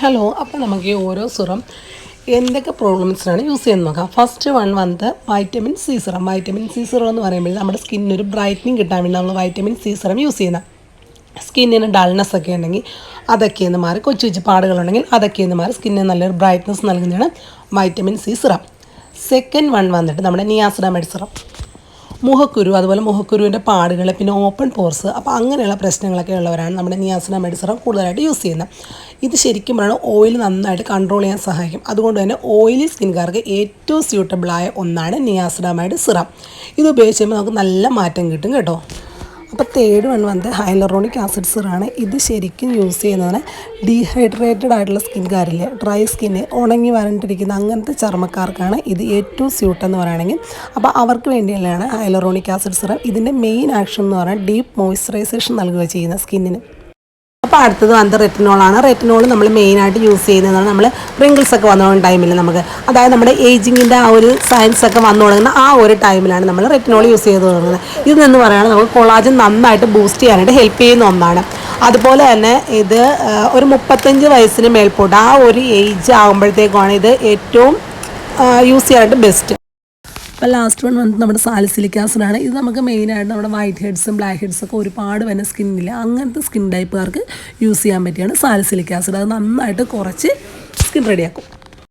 Hello അപ്പോൾ നമുക്ക് ഈ ഓരോ സിറം എന്തൊക്കെ പ്രോബ്ലംസിനാണ് യൂസ് ചെയ്യുന്നത് നോക്കാം. ഫസ്റ്റ് വൺ വന്നത് vitamin C serum. Vitamin C serum എന്ന് പറയുമ്പോൾ നമ്മുടെ സ്കിന്നിന് ഒരു ബ്രൈറ്റനിങ് കിട്ടാൻ വേണ്ടി നമ്മൾ വൈറ്റമിൻ സി സിറം യൂസ് ചെയ്യുന്ന. സ്കിന്നിന് ഡൾനെസ് ഒക്കെ ഉണ്ടെങ്കിൽ അതൊക്കെ എന്ന് മാറി കൊച്ചു കൊച്ചു പാടുകളുണ്ടെങ്കിൽ അതൊക്കെ എന്ന് മാറി സ്കിന്നിന് നല്ലൊരു ബ്രൈറ്റ്നസ് നൽകുന്നതാണ് vitamin C serum. Second one വന്നിട്ട് നമ്മുടെ നിയാസിഡമൈഡ് സിറം. മുഖക്കുരു അതുപോലെ മുഖക്കുരുവിന്റെ പാടുകൾ പിന്നെ ഓപ്പൺ പോർസ് അപ്പോൾ അങ്ങനെയുള്ള പ്രശ്നങ്ങളൊക്കെ ഉള്ളവരാണ് നമ്മുടെ നിയാസന മെഡിസറം കൂടുതലായിട്ട് യൂസ് ചെയ്യുന്നത്. ഇത് ശരിക്കും പറഞ്ഞാൽ ഓയിൽ നന്നായിട്ട് കൺട്രോൾ ചെയ്യാൻ സഹായിക്കും. അതുകൊണ്ട് തന്നെ ഓയിലി സ്കിൻകാർക്ക് ഏറ്റവും സ്യൂട്ടബിളായ ഒന്നാണ് നിയാസിനമൈഡ് സിറം. ഇത് ഉപയോഗിച്ച് കഴിയുമ്പോൾ നമുക്ക് നല്ല മാറ്റം കിട്ടും കേട്ടോ. അപ്പോൾ തേർഡ് വൺ വന്നത് ഹൈലറോണിക് ആസിഡ് സിറാണ് ഇത് ശരിക്കും യൂസ് ചെയ്യുന്നതിന് ഡീഹൈഡ്രേറ്റഡ് ആയിട്ടുള്ള സ്കിൻകാരില്ല ഡ്രൈ സ്കിന്ന് ഉണങ്ങി വരണ്ടിരിക്കുന്ന അങ്ങനത്തെ ചർമ്മക്കാർക്കാണ് ഇത് ഏറ്റവും സ്യൂട്ട് എന്ന് പറയുകയാണെങ്കിൽ. അപ്പോൾ അവർക്ക് വേണ്ടിയുള്ളതാണ് ഹൈലറോണിക് ആസിഡ് സിറം. ഇതിന്റെ മെയിൻ ആക്ഷൻ എന്ന് പറഞ്ഞാൽ ഡീപ്പ് മോയ്സ്ചറൈസേഷൻ നൽകുക ചെയ്യുന്ന സ്കിന്നിന്. അപ്പോൾ അടുത്തത് വന്നത് റെറ്റിനോളാണ് റെറ്റിനോൾ നമ്മൾ മെയിനായിട്ട് യൂസ് ചെയ്യുന്നതാണ് നമ്മൾ റിങ്കിൾസ് ഒക്കെ വന്നു ടൈമിൽ നമുക്ക്. അതായത് നമ്മുടെ ഏജിങ്ങിന്റെ ആ ഒരു സയൻസ് ഒക്കെ വന്നു തുടങ്ങുന്ന ആ ഒരു ടൈമിലാണ് നമ്മൾ റെറ്റിനോൾ യൂസ് ചെയ്ത് തുടങ്ങുന്നത്. ഇത് നിന്ന് പറയുകയാണെങ്കിൽ നമുക്ക് കൊളാജൻ നന്നായിട്ട് ബൂസ്റ്റ് ചെയ്യാനായിട്ട് ഹെൽപ്പ് ചെയ്യുന്ന ഒന്നാണ്. അതുപോലെ തന്നെ ഇത് ഒരു മുപ്പത്തഞ്ച് വയസ്സിന് മേൽപോട്ട് ആ ഒരു ഏജ് ആകുമ്പോഴത്തേക്കുമാണ് ഇത് ഏറ്റവും യൂസ് ചെയ്യാനായിട്ട് ബെസ്റ്റ് അപ്പോൾ ലാസ്റ്റ് വൺ വന്നിട്ട് നമ്മുടെ സാലിസിലിക് ആസിഡാണ് ഇത് നമുക്ക് മെയിനായിട്ട് നമ്മുടെ വൈറ്റ് ഹെഡ്സും ബ്ലാക്ക് ഹെഡ്സും ഒക്കെ ഒരുപാട് വരുന്ന സ്കിന്നില്ല അങ്ങനത്തെ സ്കിൻ ടൈപ്പുകാർക്ക് യൂസ് ചെയ്യാൻ പറ്റിയാണ് സാലിസിലിക് ആസിഡ് അത് നന്നായിട്ട് കുറച്ച് സ്കിൻ റെഡിയാക്കും